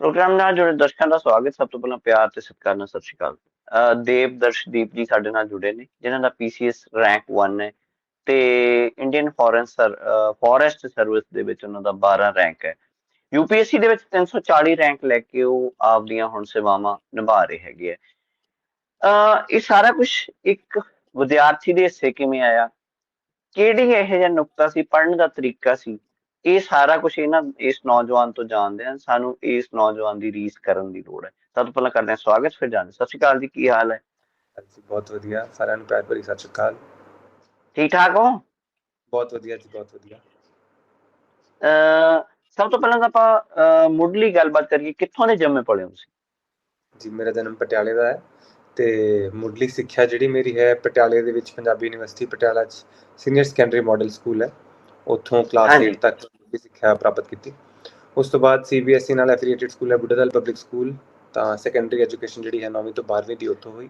Programme ਨਾਲ ਜੁੜੇ ਦਰਸ਼ਕਾਂ ਦਾ ਸਵਾਗਤ, ਸਭ ਤੋਂ ਪਹਿਲਾਂ ਪਿਆਰ ਤੇ ਸਤਿਕਾਰ ਨਾਲ ਸਤਿ ਸ਼੍ਰੀ ਅਕਾਲ। ਦੇਵ ਦਰਸ਼ਦੀਪ ਜੀ ਸਾਡੇ ਨਾਲ ਜੁੜੇ ਨੇ, ਜਿਨ੍ਹਾਂ ਦਾ ਪੀਸੀਐਸ ਰੈਂਕ 1 ਹੈ ਤੇ ਇੰਡੀਅਨ ਫੋਰਨ ਫੋਰੈਸਟ ਸਰਵਿਸ ਦੇ ਵਿੱਚ ਉਹਨਾਂ ਦਾ 12 ਰੈਂਕ ਹੈ। ਯੂਪੀਐਸਸੀ ਦੇ ਵਿੱਚ 340 ਰੈਂਕ ਲੈ ਕੇ ਉਹ ਆਪਦੀਆਂ ਹੁਣ ਸੇਵਾਵਾਂ ਨਿਭਾ ਰਹੇ ਹੈਗੇ ਆ ਅਹ ਇਹ ਸਾਰਾ ਕੁਝ ਇੱਕ ਵਿਦਿਆਰਥੀ ਦੇ ਹਿੱਸੇ ਕਿਵੇਂ ਆਇਆ? ਕਿਹੜੀ ਇਹੋ ਜਿਹਾ ਨੁਕਤਾ ਸੀ? ਪੜ੍ਹਨ ਦਾ ਤਰੀਕਾ ਸੀ? ਇਹ ਸਾਰਾ ਕੁਝ ਇਹਨਾਂ ਇਸ ਨੌਜਵਾਨ ਤੋਂ ਜਾਣਦੇ ਹਾਂ ਸਾਨੂੰ ਇਸ ਨੌਜਵਾਨ ਦੀ ਰੀਸ ਕਰਨ ਦੀ ਲੋੜ ਹੈ। ਸਭ ਤੋਂ ਪਹਿਲਾਂ ਕਰਦੇ ਹਾਂ ਸਵਾਗਤ ਫਿਰ ਜਾਣਦੇ ਸਤਿ ਸ਼੍ਰੀ ਅਕਾਲ ਜੀ ਕੀ ਹਾਲ ਹੈ? ਹਾਂਜੀ ਬਹੁਤ ਵਧੀਆ। ਸਾਰਿਆਂ ਨੂੰ ਪਿਆਰ ਭਰੀ ਸਤਿ ਸ਼੍ਰੀ ਅਕਾਲ। ਠੀਕ ਠਾਕ ਹੋ? ਬਹੁਤ ਵਧੀਆ ਜੀ ਬਹੁਤ ਵਧੀਆ। ਅਹ ਸਭ ਤੋਂ ਪਹਿਲਾਂ ਆਪਾਂ ਮੁੱਢਲੀ ਗੱਲਬਾਤ ਕਰੀਏ ਕਿੱਥੋਂ ਦੇ ਜੰਮੇ ਪਲੇ ਹੋ ਤੁਸੀਂ? ਜੀ ਮੇਰਾ ਜਨਮ ਪਟਿਆਲੇ ਦਾ ਹੈ ਤੇ ਮੁੱਢਲੀ ਸਿੱਖਿਆ ਜਿਹੜੀ ਮੇਰੀ ਹੈ ਪਟਿਆਲੇ ਦੇ ਵਿੱਚ ਪੰਜਾਬੀ ਯੂਨੀਵਰਸਿਟੀ ਪਟਿਆਲਾ 'ਚ ਸੀਨੀਅਰ ਸੈਕੰਡਰੀ ਮਾਡਲ ਸਕੂਲ ਹੈ। ਉੱਥੋਂ ਕਲਾਸ ਹਾਂਜੀ। 8 ਤੱਕ ਦੀ ਸਿੱਖਿਆ ਪ੍ਰਾਪਤ ਕੀਤੀ। ਉਸ ਤੋਂ ਬਾਅਦ ਸੀਬੀਐਸਈ ਨਾਲ ਐਫੀਲੀਏਟਡ ਸਕੂਲ ਹੈ ਬੁੱਢਾਦਲ ਪਬਲਿਕ ਸਕੂਲ ਤਾਂ ਸੈਕੰਡਰੀ ਐਜੂਕੇਸ਼ਨ ਜਿਹੜੀ ਹੈ 9ਵੀਂ ਤੋਂ 12ਵੀਂ ਦੀ ਉੱਥੋਂ ਹੋਈ।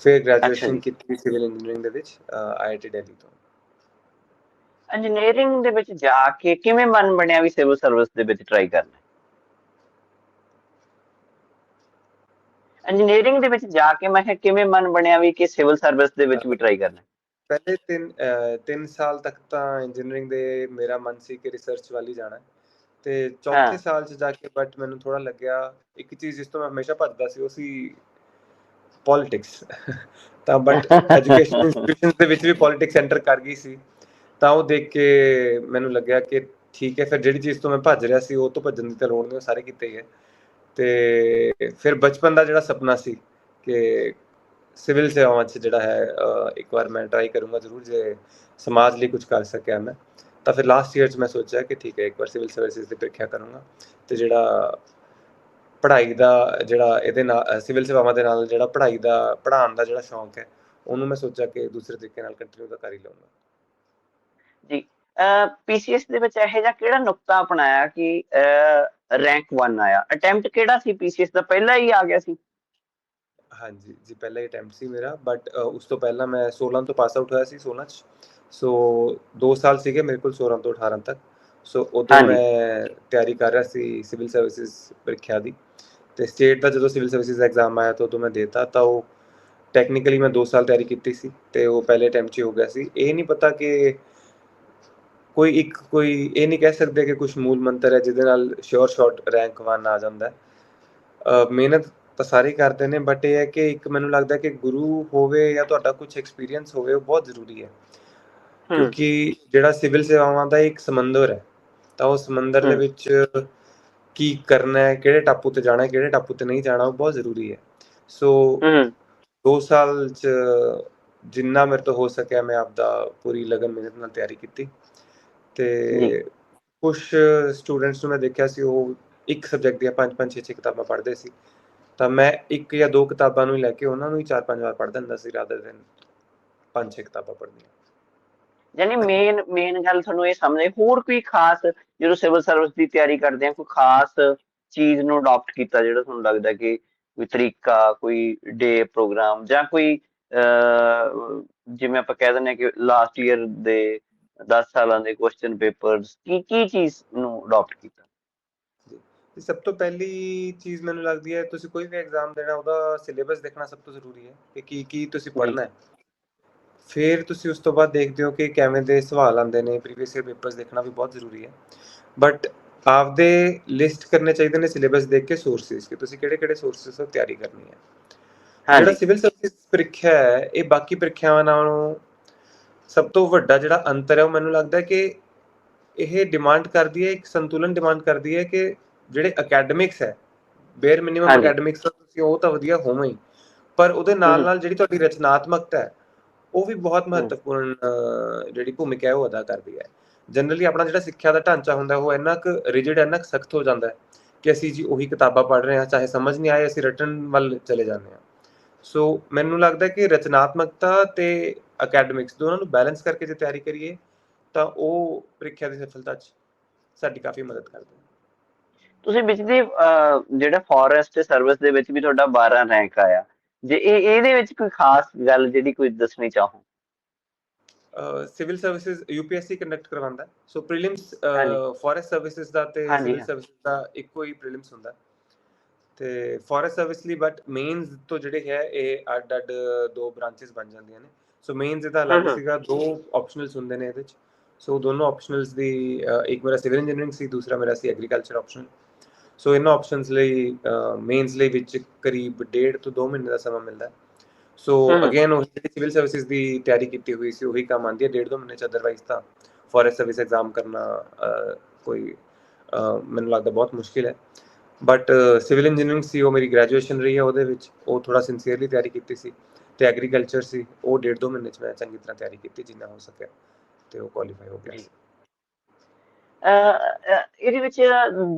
ਫਿਰ ਗ੍ਰੈਜੂਏਸ਼ਨ ਜੀ। ਕੀਤੀ ਸਿਵਲ ਇੰਜੀਨੀਅਰਿੰਗ ਦੇ ਵਿੱਚ ਆਈਆਈਟੀ ਦਿੱਲੀ ਤੋਂ। ਇੰਜੀਨੀਅਰਿੰਗ ਦੇ ਵਿੱਚ ਜਾ ਕੇ ਕਿਵੇਂ ਮਨ ਬਣਿਆ ਵੀ ਸਿਵਲ ਸਰਵਿਸ ਦੇ ਵਿੱਚ ਟਰਾਈ ਕਰਨਾ? ਇੰਜੀਨੀਅਰਿੰਗ ਦੇ ਵਿੱਚ ਜਾ ਕੇ ਮੈਂ ਕਿਹਾ ਕਿਵੇਂ ਮਨ ਬਣਿਆ ਵੀ ਕਿ ਸਿਵਲ ਸਰਵਿਸ ਦੇ ਵਿੱਚ ਵੀ ਟਰਾਈ ਕਰਨਾ? ਪਹਿਲੇ ਤਿੰਨ ਅਹ ਤਿੰਨ ਸਾਲ ਤੱਕ ਤਾਂ ਇੰਜੀਨੀਅਰਿੰਗ ਦੇ ਮੇਰਾ ਮਨ ਸੀ ਕਿ ਰਿਸਰਚ ਵੱਲ ਜਾਣਾ। ਤੇ। ਚੌਥੇ ਸਾਲ 'ਚ ਜਾ ਕੇ ਬਟ ਮੈਨੂੰ ਥੋੜਾ ਲੱਗਿਆ ਇੱਕ ਚੀਜ਼ ਜਿਸ ਤੋਂ ਮੈਂ ਹਮੇਸ਼ਾ ਭੱਜਦਾ ਸੀ ਉਹ ਸੀ ਪੋਲਿਟਿਕਸ ਤਾਂ ਬਟ ਐਜੂਕੇਸ਼ਨ ਇੰਸਟੀਟਿਊਸ਼ਨਸ ਦੇ ਵਿੱਚ ਵੀ ਪੋਲਿਟਿਕਸ ਐਂਟਰ ਕਰ ਗਈ ਸੀ ਤਾਂ ਉਹ ਦੇਖ ਕੇ ਮੈਨੂੰ ਲੱਗਿਆ ਕਿ ਠੀਕ ਹੈ ਫਿਰ ਜਿਹੜੀ ਚੀਜ਼ ਤੋਂ ਮੈਂ ਭੱਜ ਰਿਹਾ ਸੀ ਉਹ ਤੋਂ ਭੱਜਣ ਦੀ ਤਾਂ ਲੋੜ ਨਹੀਂ ਉਹ ਸਾਰੇ ਕੀਤੇ ਹੀ ਹੈ ਤੇ ਫਿਰ ਬਚਪਨ ਦਾ ਜਿਹੜਾ ਸੁਪਨਾ ਸੀ ਕਿ ਸਿਵਲ ਸੇਵਾਵਾਂ 'ਚ ਜਿਹੜਾ ਹੈ ਇੱਕ ਵਾਰ ਮੈਂ ਟਰਾਈ ਕਰੂੰਗਾ ਜ਼ਰੂਰ ਜੇ ਸਮਾਜ ਲਈ ਕੁਝ ਕਰ ਸਕਿਆ ਮੈਂ। ਤਾਂ ਫਿਰ ਲਾਸਟ ਈਅਰ 'ਚ ਮੈਂ ਸੋਚਿਆ ਕਿ ਠੀਕ ਹੈ, ਇੱਕ ਵਾਰ ਸਿਵਲ ਸਰਵਿਸਿਜ਼ ਦੀ ਪ੍ਰੀਖਿਆ ਕਰੂੰਗਾ। ਤੇ ਜਿਹੜਾ ਪੜ੍ਹਾਈ ਦਾ ਜਿਹੜਾ ਇਹਦੇ ਨਾਲ ਸਿਵਲ ਸੇਵਾਵਾਂ ਦੇ ਨਾਲ ਜਿਹੜਾ ਪੜ੍ਹਾਈ ਦਾ, ਪੜ੍ਹਾਉਣ ਦਾ ਜਿਹੜਾ ਸ਼ੌਂਕ ਹੈ, ਉਹਨੂੰ ਮੈਂ ਸੋਚਿਆ ਕਿ ਦੂਸਰੇ ਤਰੀਕੇ ਨਾਲ ਕੰਟੀਨਿਊ ਤਾਂ ਕਰ ਹੀ ਲਵਾਂਗਾ ਜੀ ਪੀਸੀਐਸ ਦੇ ਵਿੱਚ ਇਹੋ ਜਿਹਾ ਕਿਹੜਾ ਨੁਕਤਾ ਅਪਣਾਇਆ ਕਿ ਰੈਂਕ 1 ਆਇਆ? ਅਟੈਂਪਟ ਕਿਹੜਾ ਸੀ ਪੀਸੀਐਸ ਦਾ? ਪਹਿਲਾ ਹੀ ਆ ਗਿਆ ਸੀ। ਹਾਂਜੀ ਜੀ ਪਹਿਲਾ ਹੀ ਅਟੈਂਪਟ ਸੀ ਮੇਰਾ ਬਟ ਉਸ ਤੋਂ ਪਹਿਲਾਂ ਮੈਂ 16 ਤੋਂ ਪਾਸ ਆਊਟ ਹੋਇਆ ਸੀ 16 ਚ ਸੋ 2 ਸਾਲ ਸੀਗੇ ਮੇਰੇ ਕੋਲ 16 ਤੋਂ 18 ਤੱਕ ਸੋ ਉਦੋਂ। ਮੈਂ ਤਿਆਰੀ ਕਰ ਰਿਹਾ ਸੀ ਸਿਵਲ ਸਰਵਿਸਿਜ਼ ਪ੍ਰੀਖਿਆ ਦੀ ਤੇ ਸਟੇਟ ਦਾ ਜਦੋਂ ਸਿਵਲ ਸਰਵਿਸਿਜ਼ ਐਗਜ਼ਾਮ ਆਇਆ ਤਾਂ ਉਦੋਂ ਮੈਂ ਦੇਤਾ ਤਾਂ ਉਹ ਟੈਕਨੀਕਲੀ ਮੈਂ 2 ਸਾਲ ਤਿਆਰੀ ਕੀਤੀ ਸੀ ਤੇ ਉਹ ਪਹਿਲੇ ਅਟੈਂਪਟ 'ਚ ਹੀ ਗਿਆ ਸੀ ਇਹ ਨਹੀਂ ਪਤਾ ਕਿ ਕੋਈ ਇੱਕ ਕੋਈ ਇਹ ਨਹੀਂ ਕਹਿ ਸਕਦੇ ਕਿ ਕੁਝ ਮੂਲ ਮੰਤਰ ਹੈ ਜਿਹਦੇ ਨਾਲ ਸ਼ੋਰ ਸ਼ਾਟ ਰੈਂਕ 1 ਆ ਜਾਂਦਾ ਹੈ ਮਿਹਨਤ ਤਾਂ ਸਾਰੇ ਕਰਦੇ ਨੇ ਬਟ ਇਹ ਹੈ ਕਿ ਇੱਕ ਮੈਨੂੰ ਲੱਗਦਾ ਕਿ ਗੁਰੂ ਹੋਵੇ ਜਾਂ ਤੁਹਾਡਾ ਕੁਝ ਐਕਸਪੀਰੀਅੰਸ ਹੋਵੇ ਉਹ ਬਹੁਤ ਜ਼ਰੂਰੀ ਹੈ। ਕਿਉਂਕਿ ਜਿਹੜਾ ਸਿਵਲ ਸੇਵਾਵਾਂ ਦਾ ਇੱਕ ਸਮੁੰਦਰ ਹੈ ਤਾਂ ਉਹ ਸਮੁੰਦਰ ਦੇ। ਵਿੱਚ ਕੀ ਕਰਨਾ ਹੈ ਕਿਹੜੇ ਟਾਪੂ ਤੇ ਜਾਣਾ ਹੈ ਕਿਹੜੇ ਟਾਪੂ ਤੇ ਨਹੀਂ ਜਾਣਾ ਉਹ ਬਹੁਤ ਜ਼ਰੂਰੀ ਹੈ। ਸੋ ਹਮ, 2 ਸਾਲ ਚ ਜਿੰਨਾ ਮੇਰੇ ਤੋਂ ਹੋ ਸਕਿਆ ਮੈਂ ਆਪਦਾ ਪੂਰੀ ਲਗਨ ਮਿਹਨਤ ਨਾਲ ਤਿਆਰੀ ਕੀਤੀ। ਤੇ ਕੁਝ ਸਟੂਡੈਂਟਸ ਨੂੰ ਮੈਂ ਦੇਖਿਆ ਸੀ ਉਹ ਇੱਕ ਸਬਜੈਕਟ ਦੀਆਂ ਪੰਜ ਪੰਜ ਛੇ ਛੇ ਕਿਤਾਬਾਂ ਪੜ੍ਹਦੇ ਸੀ। ਤਾਂ ਮੈਂ ਇੱਕ ਜਾਂ ਦੋ ਕਿਤਾਬਾਂ ਨੂੰ ਲੈ ਕੇ ਉਹਨਾਂ ਨੂੰ ਹੀ ਚਾਰ ਪੰਜ ਵਾਰ ਪੜ੍ਹ ਦਿੰਦਾ ਸੀ ਰਾਦਰ ਦਿਨ ਪੰਜ ਛੇ ਕਿਤਾਬਾਂ ਪੜ੍ਹਨੀਆਂ। ਯਾਨੀ ਮੇਨ ਮੇਨ ਗੱਲ ਤੁਹਾਨੂੰ ਇਹ ਸਮਝੇ ਹੋਰ ਕੋਈ ਖਾਸ ਜਦੋਂ ਸਿਵਲ ਸਰਵਿਸ ਦੀ ਤਿਆਰੀ ਕਰਦੇ ਆ, ਕੋਈ ਖਾਸ ਚੀਜ਼ ਨੂੰ ਅਡਾਪਟ ਕੀਤਾ ਜਿਹੜਾ ਤੁਹਾਨੂੰ ਲੱਗਦਾ ਕਿ ਕੋਈ ਤਰੀਕਾ, ਕੋਈ ਡੇ ਪ੍ਰੋਗਰਾਮ ਜਾਂ ਕੋਈ ਜਿਵੇਂ ਆਪਾਂ ਕਹਿ ਦਿੰਦੇ ਆ ਕਿ ਲਾਸਟ ਈਅਰ ਦੇ 10 ਸਾਲਾਂ ਦੇ ਕੁਐਸਚਨ ਪੇਪਰਸ ਕੀ ਕੀ ਚੀਜ਼ ਨੂੰ ਅਡਾਪਟ ਕੀਤਾ? ਤੇ ਸਭ ਤੋਂ ਪਹਿਲੀ ਚੀਜ਼ ਮੈਨੂੰ ਲੱਗਦੀ ਹੈ ਤੁਸੀਂ ਕੋਈ ਵੀ ਐਗਜ਼ਾਮ ਦੇਣਾ ਉਹਦਾ ਸਿਲੇਬਸ ਦੇਖਣਾ ਸਭ ਤੋਂ ਜ਼ਰੂਰੀ ਹੈ ਕਿ ਕੀ ਕੀ ਤੁਸੀਂ। ਪੜ੍ਹਨਾ ਹੈ। ਫਿਰ ਤੁਸੀਂ ਉਸ ਤੋਂ ਬਾਅਦ ਦੇਖਦੇ ਹੋ ਕਿ ਕਿਵੇਂ ਦੇ ਸਵਾਲ ਆਉਂਦੇ ਨੇ ਪ੍ਰੀਵੀਅਸ ਈਅਰ ਪੇਪਰਸ ਦੇਖਣਾ ਵੀ ਬਹੁਤ ਜ਼ਰੂਰੀ ਹੈ। ਬਟ ਆਪਦੇ ਲਿਸਟ ਕਰਨੇ ਚਾਹੀਦੇ ਨੇ ਸਿਲੇਬਸ ਦੇਖ ਕੇ ਸੋਰਸਿਸ ਕਿ ਤੁਸੀਂ ਕਿਹੜੇ ਕਿਹੜੇ ਸੋਰਸਿਸ ਤੋਂ ਤਿਆਰੀ ਕਰਨੀ ਹੈ। ਜਿਹੜਾ ਸਿਵਲ ਸਰਵਿਸ ਪ੍ਰੀਖਿਆ ਹੈ ਇਹ ਬਾਕੀ ਪ੍ਰੀਖਿਆਵਾਂ ਨਾਲੋਂ ਸਭ ਤੋਂ ਵੱਡਾ ਜਿਹੜਾ ਅੰਤਰ ਹੈ ਉਹ ਮੈਨੂੰ ਲੱਗਦਾ ਹੈ ਕਿ ਇਹ ਡਿਮਾਂਡ ਕਰਦੀ ਹੈ ਇੱਕ ਸੰਤੁਲਨ ਡਿਮਾਂਡ ਕਰਦੀ ਹੈ ਕਿ ਜਿਹੜੇ ਅਕੈਡਮਿਕਸ ਹੈ ਬੇਅਰ ਮਿਨੀਮਮ। ਅਕੈਡਮਿਕਸ ਤੁਸੀਂ ਉਹ ਤਾਂ ਵਧੀਆ ਹੋਵੇਂ ਹੀ। ਪਰ ਉਹਦੇ ਨਾਲ। ਨਾਲ ਜਿਹੜੀ ਤੁਹਾਡੀ ਰਚਨਾਤਮਕਤਾ ਹੈ ਉਹ ਵੀ ਬਹੁਤ ਮਹੱਤਵਪੂਰਨ ਜਿਹੜੀ ਭੂਮਿਕਾ ਹੈ ਉਹ ਅਦਾ ਕਰਦੀ ਹੈ। ਜਨਰਲੀ ਆਪਣਾ ਜਿਹੜਾ ਸਿੱਖਿਆ ਦਾ ਢਾਂਚਾ ਹੁੰਦਾ ਉਹ ਇੰਨਾ ਕੁ ਰਿਜਿਡ ਇੰਨਾ ਕੁ ਸਖਤ ਹੋ ਜਾਂਦਾ ਹੈ ਕਿ ਅਸੀਂ ਜੀ ਉਹੀ ਕਿਤਾਬਾਂ ਪੜ੍ਹ ਰਹੇ ਹਾਂ ਚਾਹੇ ਸਮਝ ਨਹੀਂ ਆਏ ਅਸੀਂ ਰਟਨ ਵੱਲ ਚਲੇ ਜਾਂਦੇ ਹਾਂ। ਸੋ ਮੈਨੂੰ ਲੱਗਦਾ ਕਿ ਰਚਨਾਤਮਕਤਾ ਤੇ ਅਕੈਡਮਿਕਸ ਦੋਨਾਂ ਨੂੰ ਬੈਲੈਂਸ ਕਰਕੇ ਜੇ ਤਿਆਰੀ ਕਰੀਏ ਤਾਂ ਉਹ ਪ੍ਰੀਖਿਆ ਦੀ ਸਫਲਤਾ 'ਚ ਸਾਡੀ ਕਾਫੀ ਮਦਦ ਕਰਦੀ ਹੈ। ਤੁਸੀਂ ਵਿੱਚ ਦੀ ਜਿਹੜਾ ਫੋਰੈਸਟ ਸਰਵਿਸ ਦੇ ਵਿੱਚ ਵੀ ਤੁਹਾਡਾ 12 ਰੈਂਕ ਆਇਆ ਜੇ ਇਹ ਇਹਦੇ ਵਿੱਚ ਕੋਈ ਖਾਸ ਗੱਲ ਜਿਹੜੀ ਕੋਈ ਦੱਸਣੀ ਚਾਹੋ ਸਿਵਲ ਸਰਵਿਸਿਜ਼ ਯੂਪੀਐਸਸੀ ਕੰਡਕਟ ਕਰਵਾਉਂਦਾ। So prelims. ਫੋਰੈਸਟ ਸਰਵਿਸਿਜ਼ ਦਾ ਤੇ ਸਿਵਲ। ਸਰਵਿਸਿਜ਼ ਦਾ ਇੱਕੋ ਹੀ ਪ੍ਰੀਲਿਮਸ ਹੁੰਦਾ। ਤੇ ਫੋਰੈਸਟ ਸਰਵਿਸ ਲਈ ਬਟ ਮੇਨਸ ਤੋਂ ਜਿਹੜੇ ਹੈ ਇਹ ਅੱਡ ਅੱਡ ਦੋ ਬ੍ਰਾਂਚਸ ਬਣ ਜਾਂਦੀਆਂ ਨੇ ਸੋ ਮੇਨਸ ਇਹਦਾ ਅਲੱਗ। ਸੀਗਾ ਦੋ ਆਪਸ਼ਨਲਸ ਹੁੰਦੇ ਨੇ ਇਹਦੇ ਚ ਸੋ ਦੋਨੋਂ ਆਪਸ਼ਨਲਸ ਦੀ ਇੱਕ ਮੇਰਾ ਸਿਵਲ ਇੰਜੀਨੀਅਰਿੰਗ ਸੀ ਦੂਸਰਾ ਮੇਰਾ ਸੀ ਐਗਰੀਕਲਚਰ ਆਪਸ਼ਨਲ ਸੋ ਇਹਨਾਂ ਆਪਸ਼ਨਸ ਲਈ ਮੇਨਸ ਲਈ ਵਿੱਚ ਕਰੀਬ ਡੇਢ ਤੋਂ 2 ਮਹੀਨੇ ਦਾ ਸਮਾਂ ਮਿਲਦਾ ਸੋ। ਅਗੇਨ ਉਹ ਜਿਹੜੀ ਸਿਵਲ ਸਰਵਿਸਿਜ਼ ਦੀ ਤਿਆਰੀ ਕੀਤੀ ਹੋਈ ਸੀ ਉਹੀ ਕੰਮ ਆਉਂਦੀ ਹੈ ਡੇਢ ਦੋ ਮਹੀਨੇ ਚ। ਅਦਰਵਾਈਜ਼ ਤਾਂ ਫੋਰੈਸਟ ਸਰਵਿਸ ਐਗਜ਼ਾਮ ਕਰਨਾ ਅ, ਕੋਈ ਅ, ਮੈਨੂੰ ਲੱਗਦਾ ਬਹੁਤ ਮੁਸ਼ਕਿਲ ਹੈ। ਬਟ ਸਿਵਲ ਇੰਜੀਨੀਅਰਿੰਗ ਸੀ ਉਹ ਮੇਰੀ ਗ੍ਰੈਜੂਏਸ਼ਨ ਰਹੀ ਹੈ ਉਹਦੇ ਵਿੱਚ ਉਹ ਥੋੜਾ ਸਿੰਸੀਅਰਲੀ ਤਿਆਰੀ ਕੀਤੀ ਸੀ। ਤੇ ਐਗਰੀਕਲਚਰ ਸੀ ਉਹ ਡੇਢ ਦੋ ਮਹੀਨੇ ਚ ਮੈਂ ਚੰਗੀ ਤਰ੍ਹਾਂ ਤਿਆਰੀ ਕੀਤੀ ਜਿੰਨਾ ਹੋ ਸਕਿਆ। ਤੇ ਉਹ ਕੁਆਲੀਫਾਈ ਹੋ ਗਿਆ ਇਹਦੇ ਵਿੱਚ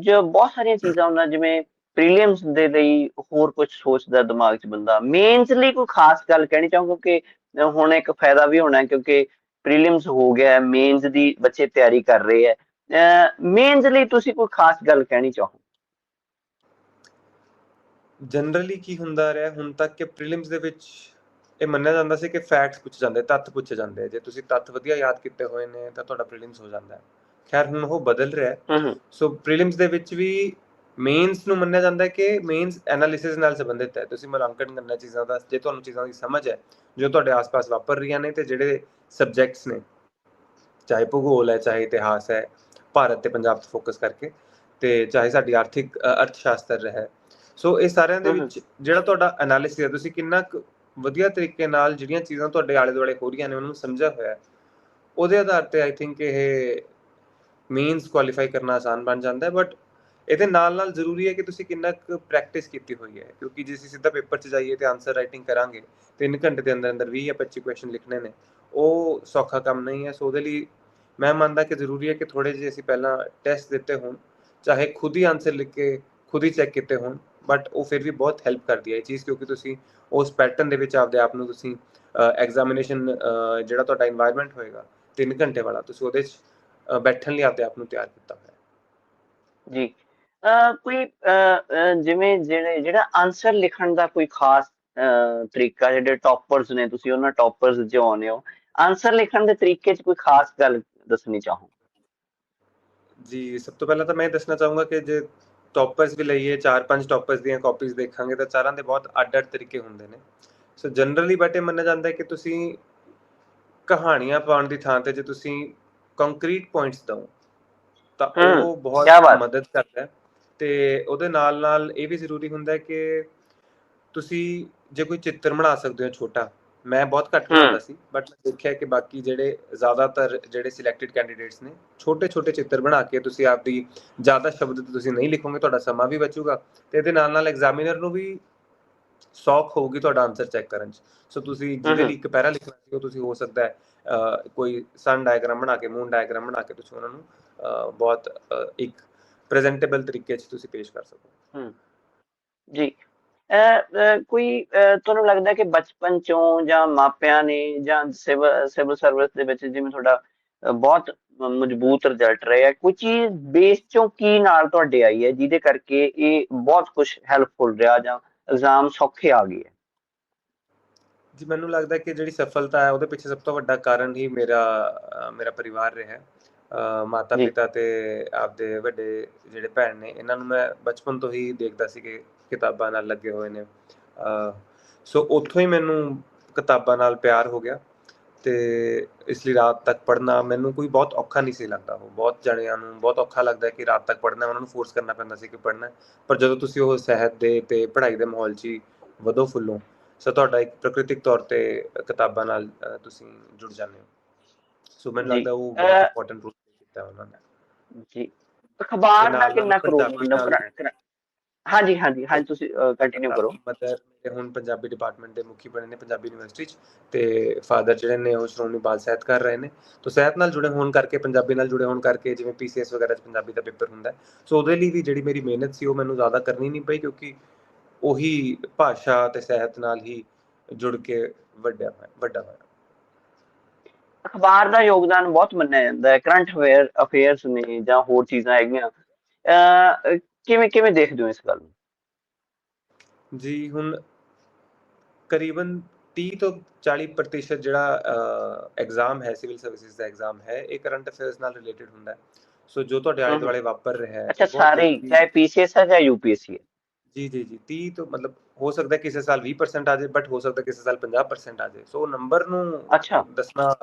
ਜੋ ਬਹੁਤ ਸਾਰੀਆਂ ਚੀਜ਼ਾਂ ਹੁੰਦਾ, ਜਿਵੇਂ ਪ੍ਰੀਲੀਮਸ ਦੇ ਲਈ ਹੋਰ ਕੁਝ ਸੋਚਦਾ ਦਿਮਾਗ 'ਚ ਬੰਦਾ। ਮੇਨਸ ਲਈ ਕੋਈ ਖਾਸ ਗੱਲ ਕਹਿਣੀ ਚਾਹੂੰ ਕਿਉਂਕਿ ਅਹ ਹੁਣ ਇੱਕ ਫਾਇਦਾ ਵੀ ਹੋਣਾ ਹੈ ਕਿਉਂਕਿ ਪ੍ਰੀਲੀਮਸ ਹੋ ਗਿਆ ਮੇਨਸ ਦੀ ਬੱਚੇ ਤਿਆਰੀ ਕਰ ਰਹੇ ਹੈ ਮੇਨਸ ਲਈ ਤੁਸੀਂ ਕੋਈ ਖਾਸ ਗੱਲ ਕਹਿਣੀ ਚਾਹੋ? ਜਨਰਲੀ ਕੀ ਹੁੰਦਾ ਰਿਹਾ, ਹੁਣ ਤੱਕ ਕਿ ਪ੍ਰੀਲਿਮਸ ਦੇ ਵਿੱਚ ਇਹ ਮੰਨਿਆ ਜਾਂਦਾ ਸੀ ਕਿ ਫੈਕਟਸ ਪੁੱਛੇ ਜਾਂਦੇ, ਤੱਥ ਪੁੱਛੇ ਜਾਂਦੇ ਆ। ਜੇ ਤੁਸੀਂ ਤੱਥ ਵਧੀਆ ਯਾਦ ਕੀਤੇ ਹੋਏ ਨੇ, ਤਾਂ ਤੁਹਾਡਾ ਪ੍ਰੀਲਿਮਸ ਹੋ ਜਾਂਦਾ ਹੈ। ਖੈਰ ਹੁਣ ਉਹ ਬਦਲ ਰਿਹਾ ਹੈ। ਸੋ ਪ੍ਰੀਲਿਮਸ ਦੇ ਵਿੱਚ ਵੀ ਮੇਨਸ ਨੂੰ ਮੰਨਿਆ ਜਾਂਦਾ ਹੈ ਕਿ ਮੇਨਸ ਐਨਾਲਿਸਿਸ ਨਾਲ ਸੰਬੰਧਿਤ ਹੈ। ਤੁਸੀਂ ਮੁਲਾਂਕਣ ਕਰਨਾ ਚੀਜ਼ਾਂ ਦਾ ਜੇ ਤੁਹਾਨੂੰ ਚੀਜ਼ਾਂ ਦੀ ਸਮਝ ਹੈ ਜੋ ਤੁਹਾਡੇ ਆਸ-ਪਾਸ ਵਾਪਰ ਰਹੀਆਂ ਨੇ ਤੇ ਜਿਹੜੇ ਸਬਜੈਕਟਸ ਨੇ ਚਾਹੇ ਭੂਗੋਲ ਹੈ ਚਾਹੇ ਇਤਿਹਾਸ ਹੈ ਭਾਰਤ ਤੇ ਪੰਜਾਬ ਤੇ ਫੋਕਸ ਕਰਕੇ ਤੇ ਚਾਹੇ ਸਾਡੀ ਆਰਥਿਕ ਅ, ਅਰਥ ਸ਼ਾਸਤਰ ਹੈ। ਸੋ ਇਹ ਸਾਰਿਆਂ ਦੇ। ਵਿੱਚ ਜਿਹੜਾ ਤੁਹਾਡਾ ਐਨਾਲਿਸਿਸ ਹੈ ਤੁਸੀਂ ਕਿੰਨਾ ਵਧੀਆ ਤਰੀਕੇ ਨਾਲ ਜਿਹੜੀਆਂ ਚੀਜ਼ਾਂ ਤੁਹਾਡੇ ਆਲੇ ਦੁਆਲੇ ਹੋ ਰਹੀਆਂ ਨੇ ਉਹਨਾਂ ਨੂੰ ਸਮਝਿਆ ਹੋਇਆ ਹੈ ਉਹਦੇ ਆਧਾਰ ਤੇ ਆਈ ਥਿੰਕ ਇਹ ਮੀਨਸ ਕੁਆਲੀਫਾਈ ਕਰਨਾ ਆਸਾਨ ਬਣ ਜਾਂਦਾ ਹੈ ਬਟ ਇਹਦੇ ਨਾਲ ਨਾਲ ਜ਼ਰੂਰੀ ਹੈ ਕਿ ਤੁਸੀਂ ਕਿੰਨਾ ਕੁ ਪ੍ਰੈਕਟਿਸ ਕੀਤੀ ਹੋਈ ਹੈ, ਕਿਉਂਕਿ ਜੇ ਅਸੀਂ ਸਿੱਧਾ ਪੇਪਰ 'ਚ ਜਾਈਏ ਤੇ ਆਨਸਰ ਰਾਈਟਿੰਗ ਕਰਾਂਗੇ, ਤਿੰਨ ਘੰਟੇ ਦੇ ਅੰਦਰ ਅੰਦਰ 20 ਜਾਂ 25 ਕੁਐਸਚਨ ਲਿਖਣੇ ਨੇ, ਉਹ ਸੌਖਾ ਕੰਮ ਨਹੀਂ ਹੈ। ਸੋ ਉਹਦੇ ਲਈ ਮੈਂ ਮੰਨਦਾ ਕਿ ਜ਼ਰੂਰੀ ਹੈ ਕਿ ਥੋੜੇ ਜਿਹੇ ਅਸੀਂ ਪਹਿਲਾਂ ਟੈਸਟ ਦਿੱਤੇ ਹੋਣ, ਚਾਹੇ ਖੁਦ ਹੀ ਆਨਸਰ ਲਿਖ ਕੇ ਖੁਦ ਹੀ ਚੈੱਕ ਕੀਤੇ ਹੋਣ ਬਟ ਉਹ ਫਿਰ ਵੀ ਬਹੁਤ ਹੈਲਪ ਕਰਦੀ ਹੈ ਇਹ ਚੀਜ਼, ਕਿਉਂਕਿ ਤੁਸੀਂ ਉਸ ਪੈਟਰਨ ਦੇ ਵਿੱਚ ਆਪਦੇ ਆਪ ਨੂੰ ਤੁਸੀਂ ਐਗਜ਼ਾਮੀਨੇਸ਼ਨ ਜਿਹੜਾ ਤੁਹਾਡਾ এনवायरमेंट ਹੋਏਗਾ 3 ਘੰਟੇ ਵਾਲਾ, ਤੁਸੀਂ ਉਹਦੇ 'ਚ ਬੈਠਣ ਲਈ ਆਪਦੇ ਆਪ ਨੂੰ ਤਿਆਰ ਕੀਤਾ ਹੋਇਆ ਹੈ। ਜੀ। ਕੋਈ ਜਿਵੇਂ ਜਿਹੜੇ ਜਿਹੜਾ ਆਨਸਰ ਲਿਖਣ ਦਾ ਕੋਈ ਖਾਸ ਤਰੀਕਾ ਜਿਹੜੇ ਟੌਪਰਸ ਨੇ ਤੁਸੀਂ ਉਹਨਾਂ ਟੌਪਰਸ ਜੋ ਆਉਂਦੇ ਹੋ। ਆਨਸਰ ਲਿਖਣ ਦੇ ਤਰੀਕੇ 'ਚ ਕੋਈ ਖਾਸ ਗੱਲ ਦੱਸਣੀ ਚਾਹੋ? ਜੀ ਸਭ ਤੋਂ ਪਹਿਲਾਂ ਤਾਂ ਮੈਂ ਦੱਸਣਾ ਚਾਹੂੰਗਾ ਕਿ ਜੇ ਟੌਪਰਸ ਵੀ ਲਈਏ ਚਾਰ ਪੰਜ ਟੌਪਰਸ ਦੀਆਂ ਕਾਪੀਜ਼ ਦੇਖਾਂਗੇ ਤਾਂ ਚਾਰਾਂ ਦੇ ਬਹੁਤ ਅੱਡ-ਅੱਡ ਤਰੀਕੇ ਹੁੰਦੇ ਨੇ। ਸੋ ਜਨਰਲੀ ਬਟ ਇਹ ਮੰਨਿਆ ਜਾਂਦਾ ਹੈ ਕਿ ਤੁਸੀਂ ਕਹਾਣੀਆਂ ਪਾਉਣ ਦੀ ਥਾਂ ਤੇ ਜੇ ਤੁਸੀਂ ਕੰਕਰੀਟ ਪੁਆਇੰਟਸ ਦਿਓ ਤਾਂ ਉਹ ਬਹੁਤ। ਮਦਦ ਕਰਦਾ ਹੈ। ਤੇ ਉਹਦੇ ਨਾਲ ਨਾਲ ਇਹ ਵੀ ਜ਼ਰੂਰੀ ਹੁੰਦਾ ਹੈ ਕਿ ਤੁਸੀਂ ਜੇ ਕੋਈ ਚਿੱਤਰ ਬਣਾ ਸਕਦੇ ਹੋ ਛੋਟਾ ਮੈਂ ਬਹੁਤ ਘੱਟ। ਬਣਾਉਂਦਾ ਸੀ ਬਟ ਮੈਂ ਦੇਖਿਆ ਕਿ ਬਾਕੀ ਜਿਹੜੇ ਜ਼ਿਆਦਾਤਰ ਜਿਹੜੇ ਸਿਲੈਕਟਡ ਕੈਂਡੀਡੇਟਸ ਨੇ ਛੋਟੇ ਛੋਟੇ ਚਿੱਤਰ ਬਣਾ ਕੇ ਤੁਸੀਂ ਆਪਦੀ ਜ਼ਿਆਦਾ ਸ਼ਬਦ ਤੇ ਤੁਸੀਂ ਨਹੀਂ ਲਿਖੋਗੇ ਤੁਹਾਡਾ ਸਮਾਂ ਵੀ ਬਚੂਗਾ। ਤੇ ਇਹਦੇ ਨਾਲ ਨਾਲ ਐਗਜ਼ਾਮੀਨਰ ਨੂੰ ਵੀ ਸੌਖ ਹੋਊਗੀ ਤੁਹਾਡਾ ਆਨਸਰ ਚੈੱਕ ਕਰਨ ਚ। ਸੋ ਤੁਸੀਂ ਜਿਹਦੇ ਲਈ ਇੱਕ ਪੈਰਾ ਲਿਖਣਾ ਸੀ ਉਹ ਤੁਸੀਂ ਹੋ ਸਕਦਾ ਹੈ। ਕੋਈ ਸਨ ਡਾਇਗਰਾਮ ਬਣਾ ਕੇ ਮੂਨ ਡਾਇਗਰਾਮ ਬਣਾ ਕੇ ਤੁਸੀਂ ਉਹਨਾਂ ਨੂੰ ਬਹੁਤ ਇੱਕ ਪ੍ਰੈਜ਼ੈਂਟੇਬਲ ਤਰੀਕੇ 'ਚ ਤੁਸੀਂ ਪੇਸ਼ ਕਰ ਸਕੋ ਜੀ। ਕੋਈ ਤੁਹਾਨੂੰ ਲੱਗਦਾ ਕਿ ਬਚਪਨ ਚੋਂ ਜਾਂ ਮਾਪਿਆਂ ਨੇ ਜਾਂ ਸਿਵਲ ਸਰਵਿਸ ਦੇ ਵਿੱਚ ਜਿਵੇਂ ਤੁਹਾਡਾ ਬਹੁਤ ਮਜ਼ਬੂਤ ਰਿਜ਼ਲਟ ਰਿਹਾ ਕੋਈ ਚੀਜ਼ ਬੇਸ ਚੋਂ ਕੀ ਨਾਲ ਤੁਹਾਡੇ ਆਈ ਹੈ, ਜਿਹਦੇ ਕਰਕੇ ਇਹ ਬਹੁਤ ਕੁਝ ਹੈਲਪਫੁਲ ਰਿਹਾ ਜਾਂ ਐਗਜ਼ਾਮ ਸੌਖੇ ਆ ਗਏ ਹੈ? ਜੀ ਮੈਨੂੰ ਲੱਗਦਾ ਕਿ ਜਿਹੜੀ ਸਫਲਤਾ ਹੈ ਉਹਦੇ ਪਿੱਛੇ ਸਭ ਤੋਂ ਵੱਡਾ ਕਾਰਨ ਹੀ ਮੇਰਾ ਮੇਰਾ ਪਰਿਵਾਰ ਰਿਹਾ ਹੈ ਮਾਤਾ। ਪਿਤਾ ਤੇ ਆਪਦੇ ਵੱਡੇ ਜਿਹੜੇ ਭੈਣ ਨੇ ਇਹਨਾਂ ਨੂੰ ਮੈਂ ਬਚਪਨ ਤੋਂ ਹੀ ਦੇਖਦਾ ਸੀ ਕਿ ਕਿਤਾਬਾਂ ਨਾਲ ਲੱਗੇ ਹੋਏ ਨੇ ਸੋ ਉੱਥੋਂ ਹੀ ਮੈਨੂੰ ਕਿਤਾਬਾਂ ਨਾਲ ਪਿਆਰ ਹੋ ਗਿਆ ਤੇ ਇਸ ਲਈ ਰਾਤ ਤੱਕ ਪੜ੍ਹਨਾ ਮੈਨੂੰ ਕੋਈ ਬਹੁਤ ਔਖਾ ਨਹੀਂ ਸੀ ਲੱਗਦਾ ਉਹ ਬਹੁਤ ਜਣਿਆਂ ਨੂੰ ਬਹੁਤ ਔਖਾ ਲੱਗਦਾ ਕਿ ਰਾਤ ਤੱਕ ਪੜ੍ਹਨਾ ਉਹਨਾਂ ਨੂੰ ਫੋਰਸ ਕਰਨਾ ਪੈਂਦਾ ਸੀ ਕਿ ਪੜ੍ਹਨਾ ਹੈ। ਪਰ ਜਦੋਂ ਤੁਸੀਂ ਉਹ ਸਹਿਤ ਦੇ ਤੇ ਪੜ੍ਹਾਈ ਦੇ ਮਾਹੌਲ 'ਚ ਵਧੋ ਫੁੱਲੋ ਸੋ ਤੁਹਾਡਾ ਇੱਕ ਪ੍ਰਕਿਰਤਿਕ ਤੌਰ ਤੇ ਕਿਤਾਬਾਂ ਨਾਲ ਤੁਸੀਂ ਜੁੜ ਜਾਂਦੇ ਹੋ। ਸੋ ਮੈਨੂੰ। ਲੱਗਦਾ ਉਹ ਬਹੁਤ ਇੰਪੋਰਟੈਂਟ ਰੋਲ ਕੀਤਾ ਉਹਨਾਂ ਨੇ। ਜੀ ਅਖਬਾਰ ਦਾ ਕਿੰਨਾ ਨਾਲ ਕਰੋ ਪੰਜਾਬੀ ਮਤਲਬ ਨਾਲ- ਕਰਾ- ਕਰਾ- ਹਾਂਜੀ ਹਾਂਜੀ ਹਾਂਜੀ ਤੁਸੀਂ ਕੰਟੀਨਿਊ ਕਰੋ। ਮਦਰ ਮੇਰੇ ਹੁਣ ਪੰਜਾਬੀ ਡਿਪਾਰਟਮੈਂਟ ਦੇ ਮੁਖੀ ਬਣੇ ਨੇ ਪੰਜਾਬੀ ਯੂਨੀਵਰਸਿਟੀ 'ਚ ਤੇ ਫਾਦਰ ਜਿਹੜੇ ਨੇ ਉਹ ਸ਼੍ਰੋਮਣੀ ਬਾਲ ਸਾਹਿਤ ਕਰ ਰਹੇ ਨੇ। ਤੋਂ ਸਾਹਿਤ ਨਾਲ ਜੁੜੇ ਹੋਣ ਕਰਕੇ ਪੰਜਾਬੀ ਨਾਲ ਜੁੜੇ ਹੋਣ ਕਰਕੇ ਜਿਵੇਂ ਪੀਸੀਐਸ ਵਗੈਰਾ 'ਚ ਪੰਜਾਬੀ ਦਾ ਪੇਪਰ ਹੁੰਦਾ ਸੋ ਉਹਦੇ ਲਈ ਵੀ ਜਿਹੜੀ ਮੇਰੀ ਮਿਹਨਤ ਸੀ ਉਹ ਮੈਨੂੰ ਜ਼ਿਆਦਾ ਕਰਨੀ ਨਹੀਂ ਪਈ ਕਿਉਂਕਿ ਉਹੀ ਭਾਸ਼ਾ ਤੇ ਸਾਹਿਤ ਨਾਲ ਹੀ ਜੁੜ ਕੇ ਵੱਡਿਆ ਹੋਇਆ ਵੱਡਾ ਹੋਇਆ। ਅਖਬਾਰ ਦਾ ਯੋਗਦਾਨ ਬਹੁਤ ਮੰਨਿਆ ਜਾਂਦਾ ਹੈ ਕਰੰਟ ਅਫੇਅਰ ਅਫੇਅਰਸ ਨੇ ਜਾਂ ਹੋਰ ਚੀਜ਼ਾਂ ਹੈਗੀਆਂ। ਕਿਵੇਂ ਕਿਵੇਂ ਦੇਖਦੇ ਹੋ ਇਸ ਗੱਲ ਨੂੰ? ਜੀ ਹੁਣ ਕਰੀਬਨ 30 ਤੋਂ 40% ਜਿਹੜਾ ਐਗਜ਼ਾਮ ਹੈ ਸਿਵਲ ਸਰਵਿਸਿਜ਼ ਦਾ ਐਗਜ਼ਾਮ ਹੈ ਇਹ ਕਰੰਟ ਅਫੇਅਰਸ ਨਾਲ ਰਿਲੇਟਡ ਹੁੰਦਾ ਹੈ। ਸੋ ਜੋ ਤੁਹਾਡੇ ਆਲੇ। ਦੁਆਲੇ ਵਾਪਰ ਰਿਹਾ ਹੈ ਅੱਛਾ ਸਾਰੇ ਚਾਹੇ ਪੀਸੀਐਸ ਹੈ ਜਾਂ ਯੂਪੀਐਸਸੀ ਹੈ ਜੀ ਜੀ ਜੀ 30 ਤੋਂ ਮਤਲਬ ਹੋ ਸਕਦਾ ਹੈ ਕਿਸੇ ਸਾਲ 20% ਆ ਜਾਏ ਬਟ ਹੋ ਸਕਦਾ ਕਿਸੇ ਸਾਲ 50% ਆ ਜਾਏ। ਸੋ ਨੰਬਰ ਨੂੰ ਅੱਛਾ। ਦੱਸਣਾ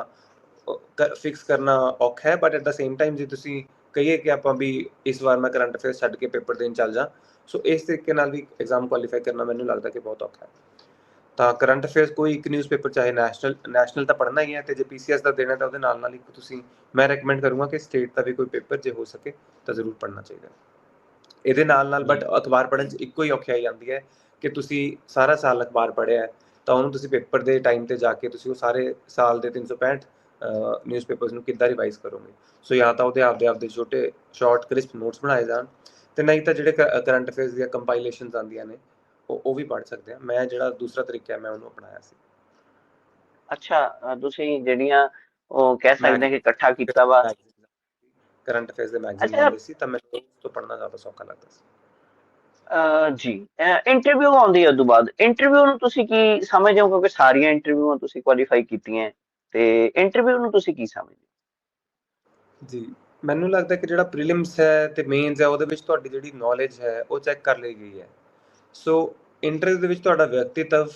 ਫਿਕਸ ਕਰਨਾ ਔਖਾ ਹੈ but at the same time ਜੇ ਤੁਸੀਂ ਕਹੀਏ ਕਿ ਆਪਾਂ ਵੀ ਇਸ ਵਾਰ ਮੈਂ ਕਰੰਟ ਅਫੇਅਰਸ ਛੱਡ ਕੇ ਪੇਪਰ ਦੇਣ ਚੱਲ ਜਾ ਸੋ ਇਸ ਤਰੀਕੇ ਨਾਲ ਵੀ ਐਗਜ਼ਾਮ ਕੁਆਲੀਫਾਈ ਕਰਨਾ ਮੈਨੂੰ ਲੱਗਦਾ ਕਿ ਬਹੁਤ ਔਖਾ ਹੈ। ਤਾਂ ਕਰੰਟ ਅਫੇਅਰਸ ਕੋਈ ਇੱਕ ਨਿਊਜ਼ਪੇਪਰ ਚਾਹੇ ਨੈਸ਼ਨਲ ਨੈਸ਼ਨਲ ਤਾਂ ਪੜ੍ਹਨਾ ਹੀ ਹੈ ਤੇ ਜੇ ਪੀਸੀਐਸ ਦਾ ਦੇਣਾ ਤਾਂ ਉਹਦੇ ਨਾਲ ਨਾਲ ਇੱਕ ਤੁਸੀਂ ਮੈਂ ਰეკਮੈਂਡ ਕਰੂੰਗਾ ਕਿ ਸਟੇਟ ਦਾ ਵੀ ਕੋਈ ਪੇਪਰ ਜੇ ਹੋ ਸਕੇ ਤਾਂ ਜ਼ਰੂਰ ਪੜ੍ਹਨਾ ਚਾਹੀਦਾ ਹੈ। ਇਹਦੇ ਨਾਲ ਨਾਲ ਬਟ ਅਖਬਾਰ ਪੜ੍ਹਨ 'ਚ ਇੱਕੋ ਹੀ ਔਖਿਆਈ ਆਉਂਦੀ ਹੈ ਕਿ ਤੁਸੀਂ ਸਾਰਾ ਸਾਲ ਅਖਬਾਰ ਪੜ੍ਹਿਆ ਹੈ ਤਾਂ ਉਹਨੂੰ ਤੁਸੀਂ ਪੇਪਰ ਦੇ ਟਾਈਮ ਤੇ ਜਾ ਕੇ ਤੁਸੀਂ ਉਹ ਸਾਰੇ ਸਾਲ ਦੇ 365 ਨਿਊਜ਼ਪੇਪਰਸ ਨੂੰ ਕਿੱਦਾਂ ਰਿਵਾਈਜ਼ ਕਰੋਗੇ? ਸੋ ਜਾਂ ਤਾਂ ਉਹਦੇ ਆਪਦੇ ਆਪਦੇ ਛੋਟੇ ਸ਼ਾਰਟ ਕ੍ਰਿਸਪ ਨੋਟਸ ਬਣਾਏ ਜਾਣ ਤੇ ਨਹੀਂ ਤਾਂ ਜਿਹੜੇ ਕਰੰਟ ਅਫੇਅਰਸ ਦੀਆਂ ਕੰਪਾਈਲੇਸ਼ਨਸ ਆਉਂਦੀਆਂ ਨੇ ਉਹ ਉਹ ਵੀ ਪੜ੍ਹ ਸਕਦੇ ਆ। ਮੈਂ ਜਿਹੜਾ ਦੂਸਰਾ ਤਰੀਕਾ ਮੈਂ ਉਹਨੂੰ ਅਪਣਾਇਆ ਸੀ। ਅੱਛਾ ਤੁਸੀਂ ਜਿਹੜੀਆਂ ਉਹ ਕਹਿ ਸਕਦੇ ਕਿ ਇਕੱਠਾ ਕੀਤਾ ਵਾ ਕਰੰਟ ਅਫੇਅਰਸ ਦੇ ਮੈਗਜ਼ੀਨ। ਆਉਂਦੇ ਸੀ ਤਾਂ ਮੈਨੂੰ ਉਸ ਤੋਂ ਪੜ੍ਹਨਾ ਜ਼ਿਆਦਾ ਸੌਖਾ ਲੱਗਦਾ ਸੀ। ਅ, ਜੀ। ਇੰਟਰਵਿਊ ਆਉਂਦੀ ਹੈ ਉਦੋਂ ਬਾਅਦ। ਇੰਟਰਵਿਊ ਨੂੰ ਤੁਸੀਂ ਕੀ ਸਮਝਦੇ ਹੋ? ਕਿਉਂਕਿ ਸਾਰੀਆਂ ਇੰਟਰਵਿਊਆਂ ਤੁਸੀਂ ਕੁਆਲੀਫਾਈ ਕੀਤੀਆਂ। ਤੇ ਇੰਟਰਵਿਊ ਨੂੰ ਤੁਸੀਂ ਕੀ ਸਮਝਦੇ ਜੀ। ਮੈਨੂੰ ਲੱਗਦਾ ਕਿ ਜਿਹੜਾ ਪ੍ਰੀਲਿਮਸ ਹੈ ਤੇ ਮੇਨਸ ਹੈ ਉਹਦੇ ਵਿੱਚ ਤੁਹਾਡੀ ਜਿਹੜੀ ਨੌਲੇਜ ਹੈ ਉਹ ਚੈੱਕ ਕਰ ਲਈ ਗਈ ਹੈ। ਸੋ ਇੰਟਰਵਿਊ ਦੇ ਵਿੱਚ ਤੁਹਾਡਾ ਵਿਅਕਤੀਤਵ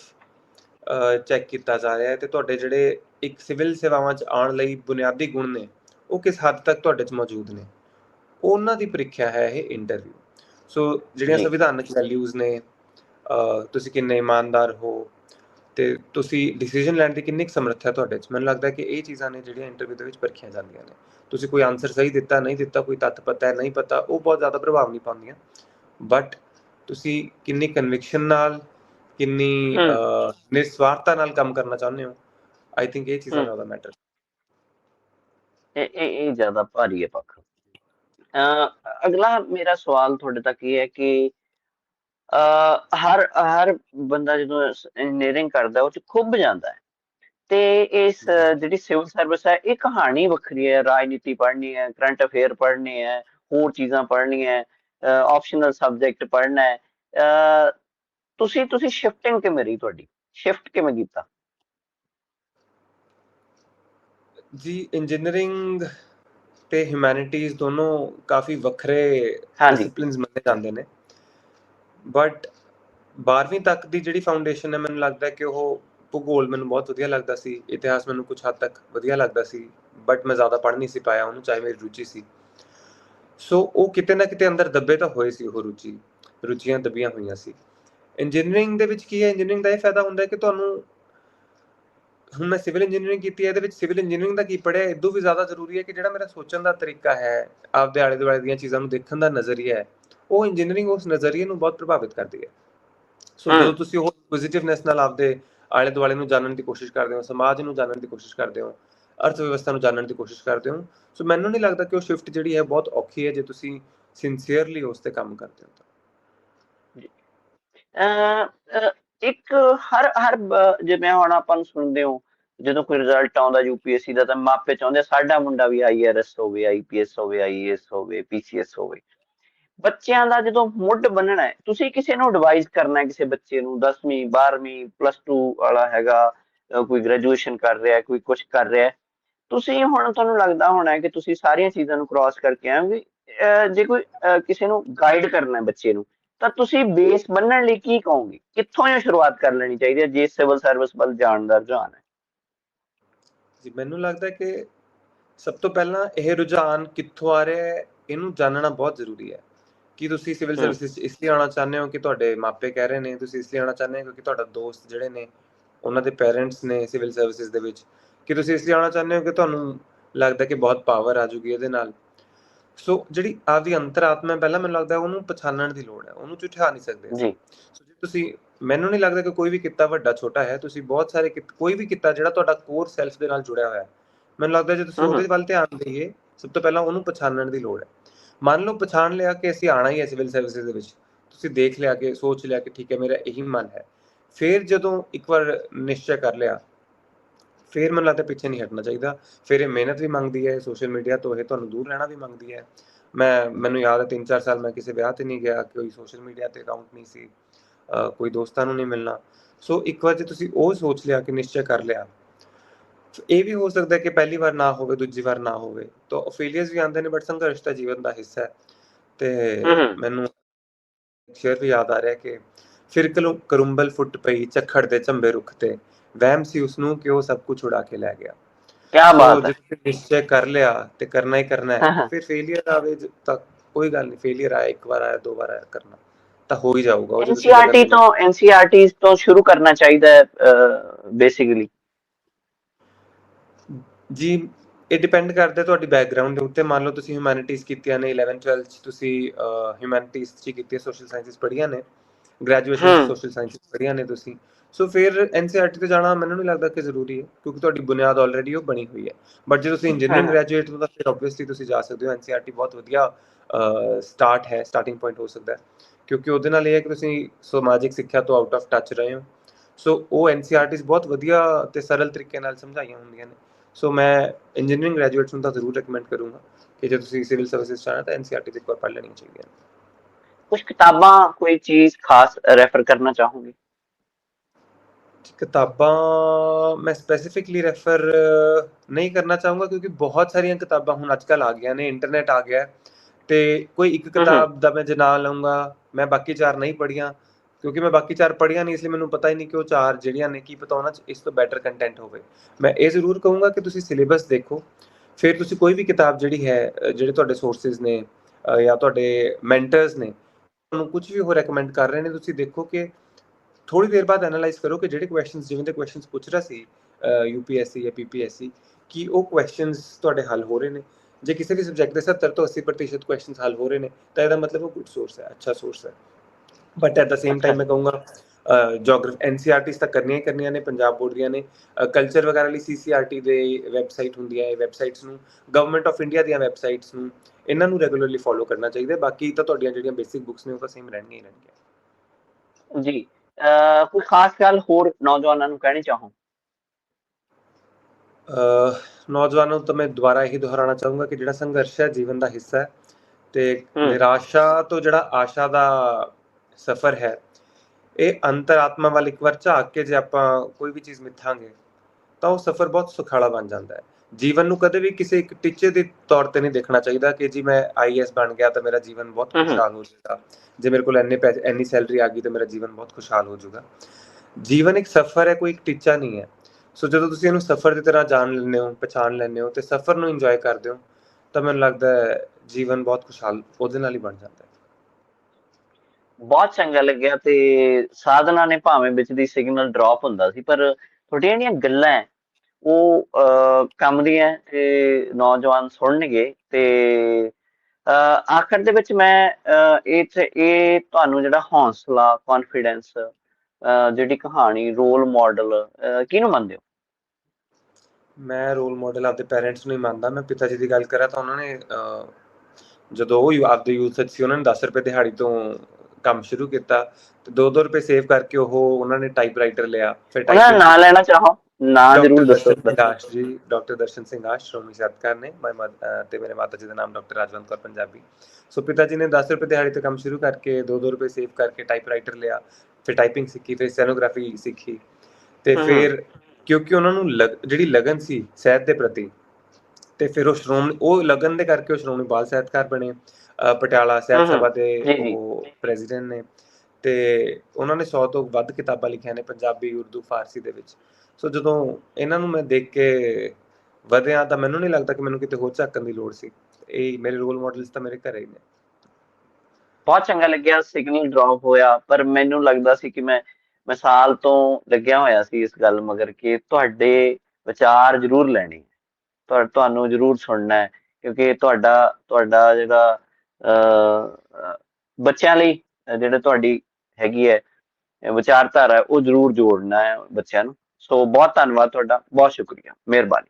ਚੈੱਕ ਕੀਤਾ ਜਾ ਰਿਹਾ ਹੈ ਤੇ ਤੁਹਾਡੇ ਜਿਹੜੇ ਇੱਕ ਸਿਵਲ ਸੇਵਾਵਾਂ 'ਚ ਆਉਣ ਲਈ ਬੁਨਿਆਦੀ ਗੁਣ ਨੇ ਉਹ ਕਿਸ ਹੱਦ ਤੱਕ ਤੁਹਾਡੇ 'ਚ ਮੌਜੂਦ ਨੇ? ਉਹਨਾਂ ਦੀ ਪ੍ਰੀਖਿਆ ਹੈ ਇਹ ਇੰਟਰਵਿਊ ਸੋ ਜਿਹੜੀਆਂ। ਸੰਵਿਧਾਨਕ ਵੈਲਿਊਜ਼ ਨੇ ਤੁਸੀਂ ਕਿੰਨੇ ਇਮਾਨਦਾਰ ਹੋ ਤੇ ਤੁਸੀਂ ਡਿਸੀਜਨ ਲੈਣ ਦੀ ਕਿੰਨੀ ਸਮਰੱਥਾ ਤੁਹਾਡੇ 'ਚ? ਮੈਨੂੰ ਲੱਗਦਾ ਕਿ ਇਹ ਚੀਜ਼ਾਂ ਨੇ ਜਿਹੜੀਆਂ ਇੰਟਰਵਿਊ ਦੇ ਵਿੱਚ ਪਰਖੀਆਂ ਜਾਂਦੀਆਂ ਨੇ। ਤੁਸੀਂ ਕੋਈ ਆਨਸਰ ਸਹੀ ਦਿੱਤਾ ਨਹੀਂ ਦਿੱਤਾ ਕੋਈ ਤੱਤ ਪਤਾ ਹੈ ਨਹੀਂ ਪਤਾ ਉਹ ਬਹੁਤ ਜ਼ਿਆਦਾ ਪ੍ਰਭਾਵ ਨਹੀਂ ਪਾਉਂਦੀਆਂ। ਬਟ ਤੁਸੀਂ ਕਿੰਨੀ ਕਨਵਿਕਸ਼ਨ ਨਾਲ ਕਿੰਨੀ ਨਿਸਵਾਰਥਤਾ ਨਾਲ ਕੰਮ ਕਰਨਾ ਚਾਹੁੰਦੇ ਹੋ? ਆਈ ਥਿੰਕ ਇਹ ਚੀਜ਼ਾਂ। ਜ਼ਿਆਦਾ ਮੈਟਰ ਇਹ ਇਹ ਜ਼ਿਆਦਾ ਭਾਰੀ ਹੈ ਪੱਖ। ਅ, ਅਗਲਾ ਮੇਰਾ ਸਵਾਲ ਤੁਹਾਡੇ ਤੱਕ ਇਹ ਹੈ ਕਿ ਅ, ਹਰ ਹਰ ਬੰਦਾ ਜਦੋਂ ਇੰਜੀਨੀਅਰਿੰਗ ਕਰਦਾ ਉਹ ਚ ਖੁੱਭ ਜਾਂਦਾ ਹੈ। ਤੇ ਇਸ ਜਿਹੜੀ ਸਿਵਲ ਸਰਵਿਸ ਹੈ ਇਹ ਕਹਾਣੀ ਵੱਖਰੀ ਹੈ। ਰਾਜਨੀਤੀ ਪੜ੍ਹਨੀ ਹੈ ਕਰੰਟ ਅਫੇਅਰ ਪੜ੍ਹਨੀ ਹੈ ਹੋਰ ਚੀਜ਼ਾਂ ਪੜ੍ਹਨੀਆਂ ਹੈ ਆਪਸ਼ਨਲ ਸਬਜੈਕਟ ਪੜ੍ਹਨਾ ਹੈ। ਤੁਸੀਂ ਤੁਸੀਂ ਸ਼ਿਫਟਿੰਗ ਕਿਵੇਂ ਰਹੀ ਤੁਹਾਡੀ? ਸ਼ਿਫਟ ਕਿਵੇਂ ਕੀਤਾ? ਜੀ ਇੰਜੀਨੀਅਰਿੰਗ ਤੇ ਹਿਊਮੈਨਿਟੀਜ਼ ਦੋਨੋਂ ਕਾਫੀ ਵੱਖਰੇ ਡਿਸਪਲਿਨਸ ਮੰਨੇ ਜਾਂਦੇ ਨੇ। ਬਟ 12ਵੀਂ ਤੱਕ ਦੀ ਜਿਹੜੀ ਫਾਊਂਡੇਸ਼ਨ ਹੈ ਮੈਨੂੰ ਲੱਗਦਾ ਕਿ ਉਹ ਭੂਗੋਲ ਮੈਨੂੰ ਬਹੁਤ ਵਧੀਆ ਲੱਗਦਾ ਸੀ ਇਤਿਹਾਸ ਮੈਨੂੰ ਕੁਝ ਹੱਦ ਤੱਕ ਵਧੀਆ ਲੱਗਦਾ ਸੀ ਬਟ ਮੈਂ ਜ਼ਿਆਦਾ ਪੜ੍ਹ ਨਹੀਂ ਸੀ ਪਾਇਆ ਉਹਨੂੰ ਚਾਹੇ ਮੇਰੀ ਰੁਚੀ ਸੀ। ਸੋ ਉਹ ਕਿਤੇ ਨਾ ਕਿਤੇ ਅੰਦਰ ਦੱਬੇ ਤਾਂ ਹੋਏ ਸੀ ਉਹ ਰੁਚੀ ਰੁਚੀਆਂ ਦੱਬੀਆਂ ਹੋਈਆਂ ਸੀ। ਇੰਜੀਨੀਅਰਿੰਗ ਦੇ ਵਿੱਚ ਕੀ ਹੈ? ਇੰਜੀਨੀਅਰਿੰਗ ਦਾ ਇਹ ਫਾਇਦਾ ਹੁੰਦਾ ਹੈ ਕਿ ਤੁਹਾਨੂੰ ਹੁਣ ਮੈਂ ਸਿਵਲ ਇੰਜੀਨੀਅਰਿੰਗ ਕੀਤੀ ਹੈ ਇਹਦੇ ਵਿੱਚ ਸਿਵਲ ਇੰਜੀਨੀਅਰਿੰਗ ਦਾ ਕੀ ਪੜਿਆ ਇਦੋਂ ਵੀ ਜ਼ਿਆਦਾ ਜ਼ਰੂਰੀ ਹੈ ਕਿ ਜਿਹੜਾ ਮੇਰਾ ਸੋਚਣ ਦਾ ਤਰੀਕਾ ਹੈ ਆਪਦੇ ਆਲੇ ਦੁਆਲੇ ਦੀਆਂ ਚੀਜ਼ਾਂ ਨੂੰ ਦੇਖਣ ਦਾ ਨਜ਼ਰੀਆ ਹੈ ਉਹ ਇੰਜੀਨੀਅਰਿੰਗ ਉਸ ਨਜ਼ਰੀਏ ਨੂੰ ਬਹੁਤ ਪ੍ਰਭਾਵਿਤ ਕਰਦੀ ਹੈ। ਸੋ। ਜਦੋਂ ਤੁਸੀਂ ਉਹ ਪੋਜ਼ਿਟਿਵਨੈਸ ਨਾਲ ਆਪਦੇ ਆਲੇ ਦੁਆਲੇ ਨੂੰ ਜਾਣਨ ਦੀ ਕੋਸ਼ਿਸ਼ ਕਰਦੇ ਹੋ ਸਮਾਜ ਨੂੰ ਜਾਣਨ ਦੀ ਕੋਸ਼ਿਸ਼ ਕਰਦੇ ਹੋ ਅਰਥ ਵਿਵਸਥਾ ਨੂੰ ਜਾਣਨ ਦੀ ਕੋਸ਼ਿਸ਼ ਕਰਦੇ ਹੋ ਸੋ ਮੈਨੂੰ ਨਹੀਂ ਲੱਗਦਾ ਕਿ ਉਹ ਸ਼ਿਫਟ ਜਿਹੜੀ ਹੈ ਬਹੁਤ ਔਖੀ ਹੈ ਜੇ ਤੁਸੀਂ ਸਿੰਸੀਅਰਲੀ ਉਸ ਤੇ ਕੰਮ ਕਰਦੇ ਹੋ ਤਾਂ। ਇੱਕ ਹਰ ਹਰ ਜਿਵੇਂ ਹੁਣ ਆਪਾਂ ਨੂੰ ਸੁਣਦੇ ਹੋ, ਜਦੋਂ ਕੋਈ ਰਿਜ਼ਲਟ ਆਉਂਦਾ ਯੂਪੀਐਸਸੀ ਦਾ ਤਾਂ ਮਾਪੇ ਚਾਹੁੰਦੇ ਸਾਡਾ ਮੁੰਡਾ ਵੀ ਆਈਆਰਐਸ ਹੋਵੇ ਆਈਪੀਐਸ ਹੋਵੇ ਆਈਏਐਸ ਹੋਵੇ ਪੀਸੀਐਸ ਹੋਵੇ। ਬੱਚਿਆਂ ਦਾ ਜਦੋਂ ਮੁੱਢ ਬੰਨਣਾ ਹੈ, ਤੁਸੀਂ ਕਿਸੇ ਨੂੰ ਐਡਵਾਈਸ ਕਰਨਾ ਹੈ ਕਿਸੇ ਬੱਚੇ ਨੂੰ? 10ਵੀਂ 12ਵੀਂ ਪਲੱਸ 2 ਵਾਲਾ ਹੈਗਾ ਕੋਈ ਗ੍ਰੈਜੂਏਸ਼ਨ ਕਰ ਰਿਹਾ ਕੋਈ ਕੁਝ ਕਰ ਰਿਹਾ ਤੁਸੀਂ ਹੁਣ ਤੁਹਾਨੂੰ ਲੱਗਦਾ ਹੋਣਾ ਕਿ ਤੁਸੀਂ ਸਾਰੀਆਂ ਚੀਜ਼ਾਂ ਨੂੰ ਕ੍ਰਾਸ ਕਰਕੇ ਆਏ ਹੋ ਜੇ ਕੋਈ ਕਿਸੇ ਨੂੰ ਗਾਈਡ ਕਰਨਾ ਹੈ ਬੱਚੇ ਨੂੰ ਤਾਂ ਤੁਸੀਂ ਬੇਸ ਬੰਨਣ ਲਈ ਕੀ ਕਹੋਗੇ? ਕਿੱਥੋਂ ਇਹ ਸ਼ੁਰੂਆਤ ਕਰ ਲੈਣੀ ਚਾਹੀਦੀ ਹੈ ਜੇ ਸਿਵਲ ਸਰਵਿਸ ਵੱਲ ਜਾਣ ਦਾ ਰੁਝਾਨ ਹੈ? ਜੀ ਮੈਨੂੰ ਲੱਗਦਾ ਹੈ ਕਿ ਸਭ ਤੋਂ ਪਹਿਲਾਂ ਇਹ ਰੁਝਾਨ ਕਿੱਥੋਂ ਆ ਰਿਹਾ ਹੈ ਇਹਨੂੰ ਜਾਣਨਾ ਬਹੁਤ ਜ਼ਰੂਰੀ ਹੈ। ਕੀ ਤੁਸੀਂ ਸਿਵਲ 'ਚ ਇਸ ਲਈ ਆਉਣਾ ਚਾਹੁੰਦੇ ਹੋ ਕਿ ਤੁਹਾਡੇ ਮਾਪੇ ਕਹਿ ਰਹੇ ਨੇ ਤੁਸੀਂ ਇਸ ਲਈ ਆਉਣਾ ਚਾਹੁੰਦੇ ਹੋ ਕਿਉਂਕਿ ਤੁਹਾਡਾ ਦੋਸਤ ਜਿਹੜੇ ਨੇ ਉਹਨਾਂ ਦੇ ਪੇਰੈਂਟਸ ਨੇ ਸਿਵਲ ਸਰਵਿਸਿਜ਼ ਦੇ ਵਿੱਚ ਕਿ ਤੁਸੀਂ ਇਸ ਲਈ ਆਉਣਾ ਚਾਹੁੰਦੇ ਹੋ ਕਿ ਤੁਹਾਨੂੰ ਲੱਗਦਾ ਕਿ ਬਹੁਤ ਪਾਵਰ ਆ ਜੂਗੀ ਇਹਦੇ ਨਾਲ? ਸੋ ਜਿਹੜੀ ਆਪਦੀ ਅੰਤਰਾਤਮਾ ਪਹਿਲਾਂ ਮੈਨੂੰ ਲੱਗਦਾ ਉਹਨੂੰ ਪਛਾਣਨ ਦੀ ਲੋੜ ਹੈ ਉਹਨੂੰ ਝੁਠਾ ਨਹੀਂ ਸਕਦੇ। ਜੀ ਸੋ ਜੇ ਤੁਸੀਂ ਮੈਨੂੰ ਨਹੀਂ ਲੱਗਦਾ ਕਿ ਕੋਈ ਵੀ ਕਿੱਤਾ ਵੱਡਾ ਛੋਟਾ ਹੈ ਤੁਸੀਂ ਬਹੁਤ ਸਾਰੇ ਕੋਈ ਵੀ ਕਿੱਤਾ ਜਿਹੜਾ ਤੁਹਾਡਾ ਕੋਰ ਸੈਲਫ ਦੇ ਨਾਲ ਜੁੜਿਆ ਹੋਇਆ ਹੈ ਮੈਨੂੰ ਲੱਗਦਾ ਜੇ ਤੁਸੀਂ। ਉਹਦੇ ਵੱਲ ਧਿਆਨ ਦੇਈਏ ਸਭ ਤੋਂ ਪਹਿਲਾਂ ਉਹਨੂੰ ਪਛਾਣਨ ਦੀ ਲੋੜ ਹੈ ਮੰਨ ਲਓ ਪਛਾਣ ਲਿਆ ਕਿ ਅਸੀਂ ਆਣਾ ਹੀ ਹੈ ਸਿਵਲ ਸਰਵਿਸਿਜ਼ ਦੇ ਵਿੱਚ ਤੁਸੀਂ ਦੇਖ ਲਿਆ ਕਿ ਸੋਚ ਲਿਆ ਕਿ ਠੀਕ ਹੈ ਮੇਰਾ ਇਹੀ ਮਨ ਹੈ ਫਿਰ ਜਦੋਂ ਇੱਕ ਵਾਰ ਨਿਸ਼ਚੈ ਕਰ ਲਿਆ ਫਿਰ ਮੈਨੂੰ ਲੱਗਦਾ ਪਿੱਛੇ ਨਹੀਂ ਹਟਣਾ ਚਾਹੀਦਾ। ਫਿਰ ਇਹ ਮਿਹਨਤ ਵੀ ਮੰਗਦੀ ਹੈ ਸੋਸ਼ਲ ਮੀਡੀਆ ਤੋਂ ਇਹ ਤੁਹਾਨੂੰ ਦੂਰ ਰਹਿਣਾ ਵੀ ਮੰਗਦੀ ਹੈ। ਮੈਂ ਮੈਨੂੰ ਯਾਦ ਹੈ 3-4 ਸਾਲ ਮੈਂ ਕਿਸੇ ਵਿਆਹ ਤੇ ਨਹੀਂ ਗਿਆ ਕੋਈ ਸੋਸ਼ਲ ਮੀਡੀਆ ਤੇ ਅਕਾਊਂਟ ਨਹੀਂ ਸੀ ਕੋਈ ਦੋਸਤਾਂ ਨੂੰ ਨਹੀਂ ਮਿਲਣਾ। ਸੋ ਇੱਕ ਵਾਰ ਜੇ ਤੁਸੀਂ ਉਹ ਸੋਚ ਲਿਆ ਕਿ ਨਿਸ਼ਚੈ ਕਰ ਲਿਆ ਇਹ ਵੀ ਹੋ ਸਕਦਾ ਹੈ ਕਿ ਪਹਿਲੀ ਵਾਰ ਨਾ ਹੋਵੇ ਦੂਜੀ ਵਾਰ ਨਾ ਹੋਵੇ। ਤਾਂ ਫੇਲਿਅਰਸ ਵੀ ਆਉਂਦੇ ਨੇ ਬਟ ਸੰਘਰਸ਼ ਤਾਂ ਜੀਵਨ ਦਾ ਹਿੱਸਾ ਹੈ। ਤੇ। ਮੈਨੂੰ ਸ਼ੇਰ ਵੀ ਯਾਦ ਆ ਰਿਹਾ ਕਿ ਫਿਰ ਕਲੂ ਕਰੁੰਬਲ ਫੁੱਟ ਪਈ ਝੱਖੜ ਦੇ ਝੰਬੇ ਰੁੱਖ ਤੇ ਵਹਿਮ ਸੀ ਉਸ ਨੂੰ ਕਿ ਉਹ ਸਭ ਕੁਝ ਉਡਾ ਕੇ ਲੈ ਗਿਆ। ਕੀ ਬਾਤ ਹੈ। ਨਿਸ਼ਚੈ ਕਰ ਲਿਆ ਤੇ ਕਰਨਾ ਹੀ ਕਰਨਾ ਹਾਂ। ਫਿਰ ਫੇਲਿਅਰ ਆਵੇ ਜ- ਤਾਂ ਕੋਈ ਗੱਲ ਨਹੀਂ ਫੇਲਿਅਰ ਆਇਆ ਇੱਕ ਵਾਰ ਆਇਆ ਦੋ ਵਾਰ ਆਇਆ ਕਰਨਾ ਤਾਂ ਹੋ ਹੀ ਜਾਊਗਾ ਉਹ ਐਨਸੀਆਰਟੀ ਲਗਨ ਤੋਂ ਐਨਸੀਆਰਟੀ ਤੋਂ ਸ਼ੁਰੂ ਕਰਨਾ ਚਾਹੀਦਾ ਹੈ ਬੇਸਿਕਲੀ ਜੀ ਇਹ ਡਿਪੈਂਡ ਕਰਦਾ ਤੁਹਾਡੀ ਬੈਕਗ੍ਰਾਉਂਡ ਦੇ ਉੱਤੇ। ਮੰਨ ਲਓ ਤੁਸੀਂ ਹਿਊਮੈਨਿਟੀਜ਼ ਕੀਤੀਆਂ ਨੇ 11 12 ਚ ਤੁਸੀਂ ਹਿਊਮੈਨਿਟੀਜ਼ ਚ ਕੀਤੀਆਂ ਸੋਸ਼ਲ ਸਾਇੰਸਿਸ ਪੜ੍ਹੀਆਂ ਨੇ। ਗ੍ਰੈਜੂਏਸ਼ਨ। ਸੋਸ਼ਲ ਸਾਇੰਸਿਸ ਪੜ੍ਹੀਆਂ ਨੇ ਤੁਸੀਂ। ਸੋ ਫਿਰ ਐਨਸੀਆਰਟੀ ਤੇ ਜਾਣਾ ਮੈਨੂੰ ਨਹੀਂ ਲੱਗਦਾ ਕਿ ਜ਼ਰੂਰੀ ਹੈ ਕਿਉਂਕਿ ਤੁਹਾਡੀ ਬੁਨਿਆਦ ਆਲਰੇਡੀ ਉਹ ਬਣੀ ਹੋਈ ਹੈ। ਬਟ ਜੇ ਤੁਸੀਂ ਇੰਜੀਨੀਅਰਿੰਗ। ਗ੍ਰੈਜੂਏਟ ਹੋ ਤਾਂ ਫਿਰ ਆਬਵੀਅਸਲੀ ਤੁਸੀਂ ਜਾ ਸਕਦੇ ਹੋ। ਐਨਸੀਆਰਟੀ ਬਹੁਤ ਵਧੀਆ ਸਟਾਰਟ ਹੈ ਸਟਾਰਟਿੰਗ ਪੁਆਇੰਟ ਹੋ ਸਕਦਾ ਹੈ। ਕਿਉਂਕਿ ਉਹਦੇ ਨਾਲ ਇਹ ਹੈ ਕਿ ਤੁਸੀਂ ਸਮਾਜਿਕ ਸਿੱਖਿਆ ਤੋਂ ਆਊਟ ਆਫ ਟੱਚ ਰਹੇ ਹੋ। ਸੋ ਉਹ ਐਨਸੀਆਰਟੀਜ਼ ਬਹੁਤ ਵਧੀਆ ਤੇ ਸਰਲ ਤਰੀਕੇ ਨਾਲ ਸਮਝਾਈਆਂ ਹੁੰਦੀਆਂ ਨੇ। ਸੋ ਮੈਂ ਇੰਜੀਨੀਅਰਿੰਗ ਗ੍ਰੈਜੂਏਟਸ ਨੂੰ ਤਾਂ ਜ਼ਰੂਰ ਰეკਮੈਂਡ ਕਰੂੰਗਾ ਕਿ ਜੇ ਤੁਸੀਂ ਸਿਵਲ ਸਰਵਿਸਿਜ਼ ਚਾਹਣਾ ਤਾਂ ਐਨਸੀਆਰਟੀ ਇੱਕ ਵਾਰ ਪੜ੍ਹ ਲੈਣੀ ਚਾਹੀਦੀ ਹੈ ਕੁਝ ਕਿਤਾਬਾਂ ਕੋਈ ਚੀਜ਼ ਖਾਸ ਰੈਫਰ ਕਰਨਾ ਚਾਹੋਗੇ? ਕਿਤਾਬਾਂ ਮੈਂ ਸਪੈਸੀਫਿਕਲੀ ਰੈਫਰ ਨਹੀਂ ਕਰਨਾ ਚਾਹੂੰਗਾ ਕਿਉਂਕਿ ਬਹੁਤ ਸਾਰੀਆਂ ਕਿਤਾਬਾਂ ਹੁਣ ਅੱਜਕੱਲ ਆ ਗਈਆਂ ਨੇ ਇੰਟਰਨੈਟ ਆ ਗਿਆ ਤੇ ਕੋਈ ਇੱਕ ਕਿਤਾਬ ਦਾ ਮੈਂ ਜੇ ਨਾਂ ਲਵਾਂਗਾ ਮੈਂ ਬਾਕੀ ਚਾਰ ਨਹੀਂ ਪੜ੍ਹੀਆਂ ਕਿਉਂਕਿ ਮੈਂ ਬਾਕੀ ਚਾਰ ਪੜ੍ਹੀਆਂ ਨਹੀਂ ਇਸ ਲਈ ਮੈਨੂੰ ਪਤਾ ਹੀ ਨਹੀਂ ਕਿ ਉਹ ਚਾਰ ਜਿਹੜੀਆਂ ਨੇ ਕੀ ਪਤਾ ਉਹਨਾਂ 'ਚ ਇਸ ਤੋਂ ਬੈਟਰ ਕੰਟੈਂਟ ਹੋਵੇ। ਮੈਂ ਇਹ ਜ਼ਰੂਰ ਕਹੂੰਗਾ ਕਿ ਤੁਸੀਂ ਸਿਲੇਬਸ ਦੇਖੋ ਫਿਰ ਤੁਸੀਂ ਕੋਈ ਵੀ ਕਿਤਾਬ ਜਿਹੜੀ ਹੈ ਜਿਹੜੇ ਤੁਹਾਡੇ ਸੋਰਸਸ ਨੇ ਜਾਂ ਤੁਹਾਡੇ ਮੈਂਟਰਸ ਨੇ ਤੁਹਾਨੂੰ ਕੁਝ ਵੀ ਉਹ ਰეკਮੈਂਡ ਕਰ ਰਹੇ ਨੇ ਤੁਸੀਂ ਦੇਖੋ ਕਿ ਥੋੜੀ ਦੇਰ ਬਾਅਦ ਐਨਾਲਾਈਜ਼ ਕਰੋ ਕਿ ਜਿਹੜੇ ਕੁਐਸਚਨਸ ਜਿਵੇਂ ਦੇ ਕੁਐਸਚਨਸ ਪੁੱਛ ਰਿਹਾ ਸੀ ਯੂਪੀਐਸਸੀ ਜਾਂ ਪੀਪੀਐਸਸੀ ਕਿ ਉਹ ਕੁਐਸਚਨਸ ਤੁਹਾਡੇ ਹੱਲ ਹੋ ਰਹੇ ਨੇ? ਜੇ ਕਿਸੇ ਵੀ ਸਬਜੈਕਟ ਦੇ 70 ਤੋਂ 80% ਕੁਐਸਚਨਸ ਹੱਲ ਹੋ ਰਹੇ ਨੇ, ਤਾਂ ਇਹਦਾ ਮਤਲਬ ਉਹ ਗੁੱਡ ਸੋਰਸ ਹੈ, ਅੱਛਾ ਸੋਰਸ ਹੈ। But at the same time ਮੈਂ ਕਹੂੰਗਾ ਜੀਓਗ੍ਰਾਫੀ ਐਨਸੀਆਰਟੀਸ ਤਾਂ ਕਰਨੀਆਂ ਹੀ ਕਰਨੀਆਂ ਨੇ, ਪੰਜਾਬ ਬੋਰਡ ਦੀਆਂ ਨੇ। ਕਲਚਰ ਵਗੈਰਾ ਲਈ ਸੀਸੀਆਰਟੀ ਦੇ ਵੈਬਸਾਈਟ ਹੁੰਦੀ ਹੈ, ਇਹ ਵੈਬਸਾਈਟਸ ਨੂੰ ਗਵਰਨਮੈਂਟ ਆਫ ਇੰਡੀਆ ਦੀਆਂ ਵੈਬਸਾਈਟਸ ਨੂੰ, ਇਹਨਾਂ ਨੂੰ ਰੈਗੂਲਰਲੀ ਫੋਲੋ ਕਰਨਾ ਚਾਹੀਦਾ ਬਾਕੀ ਤਾਂ ਤੁਹਾਡੀਆਂ ਜਿਹੜੀਆਂ ਬੇਸਿਕ ਬੁੱਕਸ ਨੇ, ਉਹ ਤਾਂ ਸੇਮ ਰਹਿਣਗੀਆਂ ਹੀ ਰਹਿਣਗੀਆਂ। ਜੀ। ਕੋਈ ਖਾਸ ਗੱਲ ਹੋਰ ਨੌਜਵਾਨਾਂ ਨੂੰ ਕਹਿਣੀ ਚਾਹੋ ਨੌਜਵਾਨਾਂ ਨੂੰ ਤਾਂ ਮੈਂ ਦੁਬਾਰਾ ਇਹੀ ਦੁਹਰਾਉਣਾ ਚਾਹੂੰਗਾ ਕਿ ਜਿਹੜਾ ਸੰਘਰਸ਼ ਹੈ ਜੀਵਨ ਦਾ ਹਿੱਸਾ ਹੈ ਤੇ। ਨਿਰਾਸ਼ਾ ਤੋਂ ਜਿਹੜਾ ਆਸ਼ਾ ਦਾ ਸਫ਼ਰ ਹੈ ਇਹ ਅੰਤਰਾਤਮਾ ਵੱਲ ਇੱਕ ਵਾਰ ਝਾਕ ਕੇ ਜੇ ਆਪਾਂ ਕੋਈ ਵੀ ਚੀਜ਼ ਮਿੱਥਾਂਗੇ ਤਾਂ ਉਹ ਸਫ਼ਰ ਬਹੁਤ ਸੁਖਾਲਾ ਬਣ ਜਾਂਦਾ ਹੈ ਜੀਵਨ ਨੂੰ ਕਦੇ ਵੀ ਕਿਸੇ ਇੱਕ ਟੀਚੇ ਦੇ ਤੌਰ ਤੇ ਨਹੀਂ ਦੇਖਣਾ ਚਾਹੀਦਾ ਕਿ ਜੀ ਮੈਂ ਆਈਐਸ ਬਣ ਗਿਆ ਤਾਂ ਮੇਰਾ ਜੀਵਨ ਬਹੁਤ। ਖੁਸ਼ਹਾਲ ਹੋ ਜਾਏਗਾ। ਜੇ ਮੇਰੇ ਕੋਲ ਇੰਨੇ ਪੈਸੇ ਇੰਨੀ ਸੈਲਰੀ ਆ ਗਈ ਤਾਂ ਮੇਰਾ ਜੀਵਨ ਬਹੁਤ ਖੁਸ਼ਹਾਲ ਹੋ ਜਾਊਗਾ। ਜੀਵਨ ਇੱਕ ਸਫ਼ਰ ਹੈ ਕੋਈ ਇੱਕ ਟੀਚਾ ਨਹੀਂ ਹੈ। ਸੋ ਜਦੋਂ ਤੁਸੀਂ ਇਹਨੂੰ ਸਫ਼ਰ ਦੀ ਤਰ੍ਹਾਂ ਜਾਣ ਲੈਂਦੇ ਹੋ ਪਛਾਣ ਲੈਂਦੇ ਹੋ ਤੇ ਸਫ਼ਰ ਨੂੰ ਇੰਜੋਏ ਕਰਦੇ ਹੋ ਤਾਂ ਮੈਨੂੰ ਲੱਗਦਾ ਹੈ ਜੀਵਨ ਬਹੁਤ ਖੁਸ਼ਹਾਲ ਉਹਦੇ ਨਾਲ ਹੀ ਬਣ ਜਾਂਦਾ ਹੈ। ਬਹੁਤ ਚੰਗਾ ਲੱਗਿਆ ਤੇ ਸਾਧਨਾ ਨੇ ਭਾਵੇਂ ਵਿੱਚ ਦੀ ਸਿਗਨਲ ਡ੍ਰੌਪ ਹੁੰਦਾ ਸੀ ਪਰ ਤੁਹਾਡੀਆਂ ਜਿਹੜੀਆਂ ਗੱਲਾਂ ਉਹ ਕੰਮ ਦੀਆਂ ਤੇ ਨੌਜਵਾਨ ਸੁਣਨਗੇ ਤੇ ਆਖਰ ਦੇ ਵਿੱਚ ਮੈਂ ਇਹ ਇਹ ਤੁਹਾਨੂੰ ਜਿਹੜਾ ਹੌਸਲਾ ਕੌਨਫੀਡੈਂਸ ਜਿਹੜੀ ਕਹਾਣੀ ਰੋਲ ਮਾਡਲ ਕਿਹਨੂੰ ਮੰਨਦੇ ਹੋ? ਮੈਂ ਰੋਲ ਮਾਡਲ ਆਪਦੇ ਪੈਰੈਂਟਸ ਨੂੰ ਹੀ ਮੰਨਦਾ। ਮੈਂ ਪਿਤਾ ਜੀ ਦੀ ਗੱਲ ਕਰਾਂ ਤਾਂ ਉਹਨਾਂ ਨੇ ਜਦੋਂ ਉਹ ਆਪਦੇ ਯੂਥ ਵਿੱਚ ਸੀ ਉਹਨਾਂ ਨੇ 10 ਰੁਪਏ ਦਿਹਾੜੀ ਤੋਂ ਕੰਮ ਸ਼ੁਰੂ ਕੀਤਾ ਤੇ 2-2 ਰੁਪਏ ਸੇਵ ਕਰਕੇ ਉਹ ਉਹਨਾਂ ਨੇ ਟਾਈਪਰਾਈਟਰ ਲਿਆ ਫਿਰ typing ਨਾਂ ਲੈਣਾ ਚਾਹੋ। ਨਾਂ ਜ਼ਰੂਰ ਦੱਸੋ ਆਸ਼ ਜੀ ਡਾਕਟਰ ਦਰਸ਼ਨ ਸਿੰਘ ਆਸ਼ ਸ਼੍ਰੋਮਣੀ ਸਤਕਾਰ ਨੇ ਮੈਂ ਤੇ ਮੇਰੇ ਮਾਤਾ ਜੀ ਦਾ ਨਾਮ ਡਾਕਟਰ ਰਾਜਵੰਤ ਕੌਰ ਪੰਜਾਬੀ ਸੋ ਪਿਤਾ ਜੀ ਨੇ 10 ਰੁਪਏ ਦਿਹਾੜੀ ਤੇ ਕੰਮ ਸ਼ੁਰੂ ਕਰਕੇ 2-2 ਰੁਪਏ ਸੇਵ ਕਰਕੇ ਟਾਈਪਰਾਈਟਰ ਲਿਆ ਫਿਰ ਟਾਈਪਿੰਗ ਸਿੱਖੀ ਫਿਰ ਸਟੈਨੋਗ੍ਰਾਫੀ ਸਿੱਖੀ ਤੇ। ਫਿਰ ਕਿਉਂਕਿ ਉਹਨਾਂ ਨੂੰ ਜਿਹੜੀ ਲਗਨ ਸੀ ਸਾਹਿਤ ਦੇ ਪ੍ਰਤੀ ਤੇ ਫਿਰ ਉਹ ਸ਼੍ਰੋਮਣੀ ਉਹ ਲਗਨ ਦੇ ਕਰਕੇ ਉਹ ਸ਼੍ਰੋਮਣੀ ਬਾਲ ਸਾਹਿਤਕਾਰ ਬਣੇ ਪਟਿਆਲਾ ਸਾਹਿਤ। ਸਭਾ ਦੇ। ਉਹ ਪ੍ਰੈਜ਼ੀਡੈਂਟ ਨੇ ਤੇ ਉਹਨਾਂ ਨੇ 100 ਤੋਂ ਵੱਧ ਕਿਤਾਬਾਂ ਲਿਖੀਆਂ ਨੇ ਪੰਜਾਬੀ ਉਰਦੂ ਫਾਰਸੀ ਦੇ ਵਿੱਚ। ਸੋ ਜਦੋਂ ਇਹਨਾਂ ਨੂੰ ਮੈਂ ਦੇਖ ਕੇ ਵਧਿਆ ਤਾਂ ਮੈਨੂੰ ਨਹੀਂ ਲੱਗਦਾ ਕਿ ਮੈਨੂੰ ਕਿਤੇ ਹੋਰ ਝਾਕਣ ਦੀ ਲੋੜ ਸੀ। ਇਹ ਮੇਰੇ ਰੋਲ ਮਾਡਲਸ ਤਾਂ ਮੇਰੇ ਘਰੇ ਹੀ ਨੇ। ਬਹੁਤ ਚੰਗਾ ਲੱਗਿਆ ਸਿਗਨਲ ਡ੍ਰੌਪ ਹੋਇਆ ਪਰ ਮੈਨੂੰ ਲੱਗਦਾ ਸੀ ਕਿ ਮੈਂ ਮਿਸਾਲ ਤੋਂ ਲੱਗਿਆ ਹੋਇਆ ਸੀ ਇਸ ਗੱਲ ਮਗਰ ਕਿ ਤੁਹਾਡੇ ਵਿਚਾਰ ਜ਼ਰੂਰ ਲੈਣੇ ਤੁਹਾਨੂੰ ਜ਼ਰੂਰ ਸੁਣਨਾ ਹੈ ਕਿਉਂਕਿ ਤੁਹਾਡਾ ਤੁਹਾਡਾ ਜਿਹੜਾ ਅਹ, ਬੱਚਿਆਂ ਲਈ ਜਿਹੜੇ ਤੁਹਾਡੀ ਹੈਗੀ ਹੈ ਵਿਚਾਰਧਾਰਾ ਉਹ ਜ਼ਰੂਰ ਜੋੜਨਾ ਹੈ ਬੱਚਿਆਂ ਨੂੰ। ਸੋ ਬਹੁਤ ਧੰਨਵਾਦ ਤੁਹਾਡਾ, ਬਹੁਤ ਸ਼ੁਕਰੀਆ, ਮਿਹਰਬਾਨੀ।